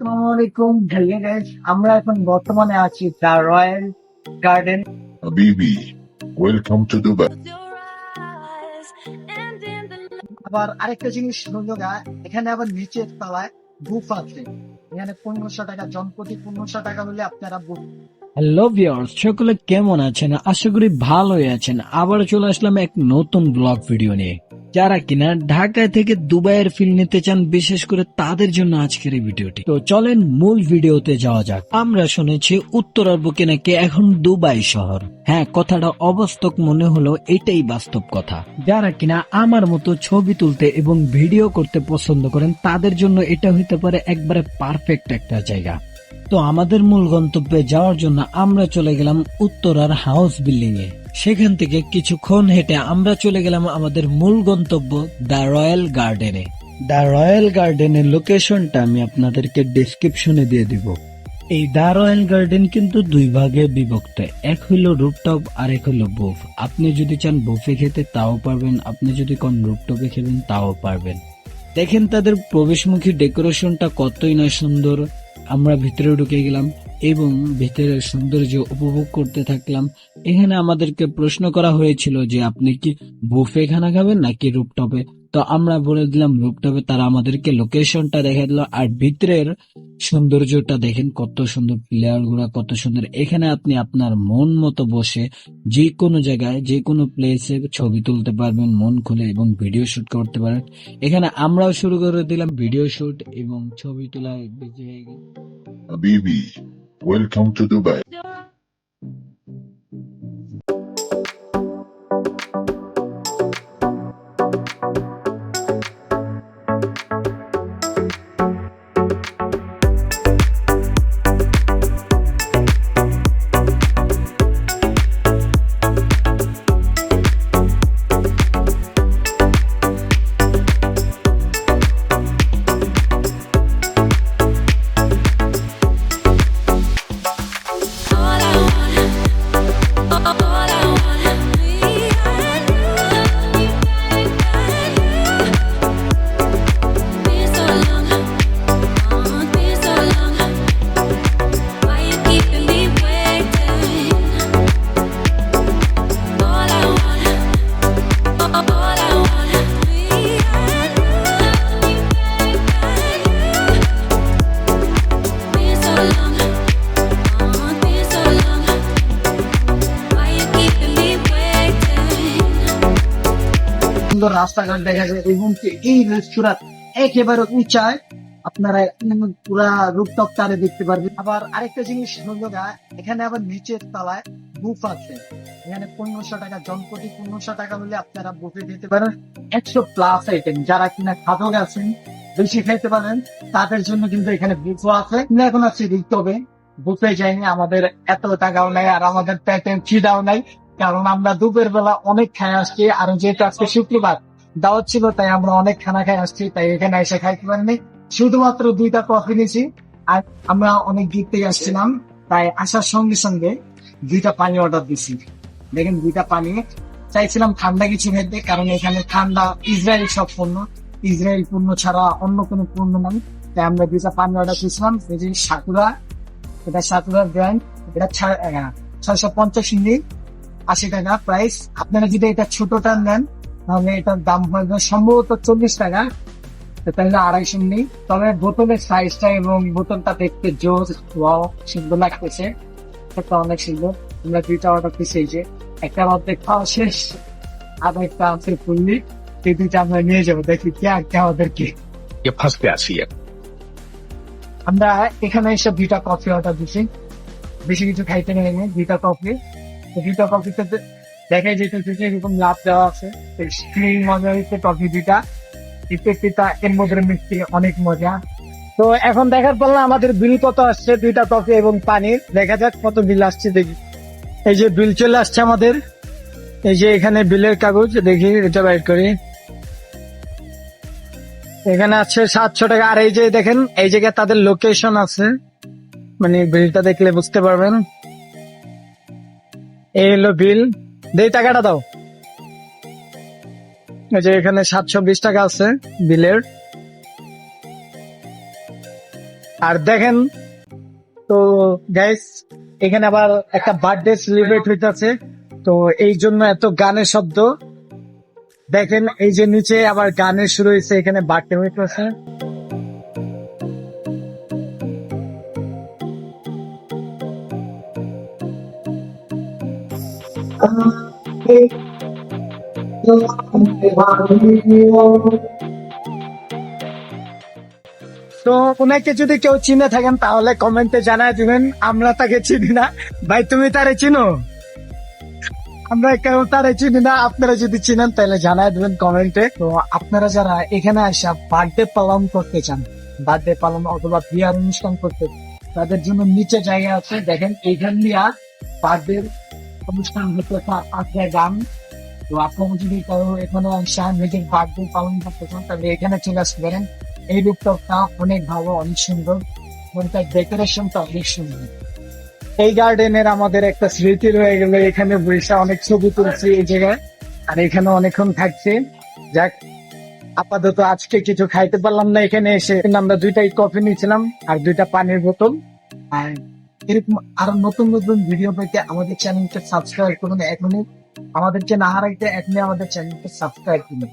আসসালামু আলাইকুম guys, আমরা এখন বর্তমানে আছি the royal garden. Habibi, welcome to Dubai. আবার আরেকটা জিনিস হলো গা, এখানে আবার নিচের তলায় বুফ আছে। এখানে পনেরোশো টাকা জনপ্রতি পনেরোশো টাকা হলে আপনারা বুফ। হ্যালো ভিউয়ার্স সকলে কেমন আছেন? আশা করি ভালোই আছেন। আবার চলে আসলাম এক নতুন ব্লগ ভিডিও নিয়ে। যারা কিনা ঢাকা থেকে দুবাইয়ের ফিল নিতে চান, বিশেষ করে তাদের জন্য আজকের এই ভিডিওটি। তো চলেন মূল ভিডিওতে যাওয়া যাক। আমরা শুনেছি উত্তরার বুকে নাকি এখন দুবাই শহর। হ্যাঁ কথাটা অবাস্তব মনে হলো এটাই বাস্তব কথা। যারা কিনা আমার মতো ছবি তুলতে এবং ভিডিও করতে পছন্দ করেন, তাদের জন্য এটা হইতে পারে একবারে পারফেক্ট একটা জায়গা। তো আমাদের মূল গন্তব্যে যাওয়ার জন্য আমরা চলে গেলাম উত্তরার হাউস বিল্ডিং এ। সেখান থেকে কিছুক্ষণ হেঁটে আমরা চলে গেলাম আমাদের মূল গন্তব্য দ্য রয়্যাল গার্ডেনে দ্য রয়্যাল গার্ডেনের লোকেশনটা আমি আপনাদেরকে ডিসক্রিপশনে দিয়ে দিব। এই দ্য রয়্যাল গার্ডেন কিন্তু দুই ভাগে বিভক্ত। এক হইল রুপটপ আর এক হইল বুফ। আপনি যদি চান বুফে খেতে তাও পারবেন, আপনি যদি কোন রুপটপে খেবেন তাও পারবেন। দেখেন তাদের প্রবেশমুখী ডেকোরেশনটা কতই না সুন্দর। আমরা ভিতরে ঢুকে গেলাম। এবং ভিতরের সৌন্দর্য উপভোগ করতে থাকলাম। এখানে আমাদেরকে প্রশ্ন করা হয়েছিল যে, আপনি কি বুফে খানা খাবেন নাকি রুপটপে? তো আমরা বলে দিলাম, রুপটপে। তারা আমাদেরকে লোকেশনটা দেখা দিল, আর ভিতরের সৌন্দর্যটা দেখেন কত সুন্দর প্লেয়ারগুলা, কত সুন্দর। এখানে আপনি আপনার মন মতো বসে যে কোনো জায়গায় যে কোনো প্লেসে ছবি তুলতে পারবেন, মন খুলে এবং ভিডিও শুট করতে পারেন। এখানে আমরাও শুরু করে দিলাম ভিডিও শুট এবং ছবি তোলা welcome to Dubai. সুন্দর রাস্তাঘাট দেখা যায় এবং এই রেস্তোরাঁ একেবারে উঁচায়। আপনারা পুরা রুপটপ তারে দেখতে পারবেন। আবার আরেকটা জিনিস হলো এখানে আবার নিচের তলায় বুফ আছে। এখানে পনেরোশো টাকা জনপ্রতি পনেরোশো টাকা হলে আপনারা বুফে দিতে পারেন। একশো প্লাস আইটেম যারা কিনা খাদক আছেন, বেশি খাইতে পারেন, তাদের জন্য কিন্তু এখানে বুফো আছে। এখন আছে রুপটপে বুফে যায়নি আমাদের এত টাকাও নাই, আর আমাদের পেটে খিদাও নাই। কারণ আমরা দুপুর বেলা অনেক খাই আসছি, আর যেহেতু আজকে শুক্রবার, দাওয়াত ছিল, তাই আমরা অনেক খানা খাই আসছি, তাই এখানে এসে খাইতে পারিনি। শুধুমাত্র দুইটা কফি নিয়েছি, আর আমরা অনেক দূর থেকে আসছিলাম, তাই আসার সঙ্গে সঙ্গে দুইটা পানি অর্ডার দিছি দেখেন, দুইটা পানি। চাইছিলাম ঠান্ডা কিছু খেতে, কারণ এখানে ঠান্ডা ইসরায়েল সব পণ্য। ইসরায়েল পণ্য ছাড়া অন্য কোনো পণ্য নাই। তাই আমরা দুইটা পানি অর্ডার করেছিলাম, এই যে সাকুরা এটা সাকুরার ব্র্যান্ড এটা ছয়শো পঞ্চাশ মিলি আশি টাকা প্রাইস আপনারা যদি এটা ছোটটা নেন তাহলে এটার দাম পড়বে সম্ভবত চল্লিশ টাকা। তাহলে আড়াইশো নেই। তবে বোতলের সাইজটা এবং বোতলটা দেখতে জোর ওয়াও সুন্দর লাগতেছে। অনেক সুন্দর। আমরা দুইটা অর্ডার দিচ্ছি এই যে। একটা অর্ধেক খাওয়া শেষ আর একটা আছে ফুললি এই দুইটা আমরা নিয়ে যাব। দেখি কি আগে আমাদেরকে। ফার্স্টে আসি? আমরা এখানে এসে দুইটা কফি অর্ডার দিচ্ছি বেশি কিছু খাইতে নেই দুইটা কফি তো দুইটা কফিতে দেখাই যেতেছে যে এরকম লাভ দেওয়া আছে। স্ক্রিন মজা হয়েছে কফি দুইটা। ইফেক্টিটা এর মধ্যে মিষ্টি, অনেক মজা। তো এখন দেখার পর না আমাদের বিল কত আসছে, দুইটা কফি এবং পানির। দেখা যাক কত বিল আসছে, দেখি। এই যে বিল চলে আসছে আমাদের। এই যে এখানে বিলের কাগজ, দেখি, এটা বাইর করি। এখানে আছে সাতশো টাকা। আর এই যে দেখেন, এই জায়গায় তাদের লোকেশন আছে। মানে বিলটা দেখলে বুঝতে পারবেন। এই হলো বিল। দেই টাকাটা দাও। এই যে এখানে সাতশো বিশ টাকা আছে বিলের। আর দেখেন, তো গাইস এখানে আবার একটা বার্থডে সেলিব্রেট হইতেছে। তো এই জন্য এত গানের শব্দ। দেখেন, এই যে নিচে আবার গানের শুরু হয়েছে এখানে বার্থডে হইতেছে। তো ওনাকে যদি কেউ চিনে থাকেন, তাহলে কমেন্টে জানায় দিবেন, আমরা তাকে চিনি না। ভাই, তুমি তারে চিনো? আমরা কেউ তারে চিনি না, আপনারা যদি চিনেন, তাহলে জানায় দিবেন কমেন্টে তো আপনারা যারা এখানে আসা বার্থডে পালন করতে চান বার্থডে পালন অথবা বিয়ার অনুষ্ঠান করতে, তাদের জন্য নিচে জায়গা আছে। দেখেন, এইখান দিয়ে বার্থডে অনুষ্ঠান হতে আছে গান। তো আপনারা যদি এখানে আসা নিজের বার্থডে পালন করতে চান, তাহলে এখানে চলে আসতে পারেন। এই রূপটপটা অনেক ভালো, অনেক সুন্দর। এবং ডেকোরেশনটা অনেক সুন্দর। এই গার্ডেনের আমাদের একটা স্মৃতি রয়ে গেল। এখানে বৈশা অনেক ছবি তুলছি এই জায়গায়। আর এখানে অনেকক্ষণ থাকছে। যাক, আপাতত আজকে কিছু খাইতে পারলাম না। এখানে এসে আমরা দুইটাই কফি নিয়েছিলাম আর দুইটা পানির বোতল। আর এরকম আরও নতুন নতুন ভিডিও পেতে আমাদের চ্যানেলটা সাবস্ক্রাইব করুন। এখনই আমাদেরকে না হারাইতে এখনই আমাদের চ্যানেলটা সাবস্ক্রাইব করুন।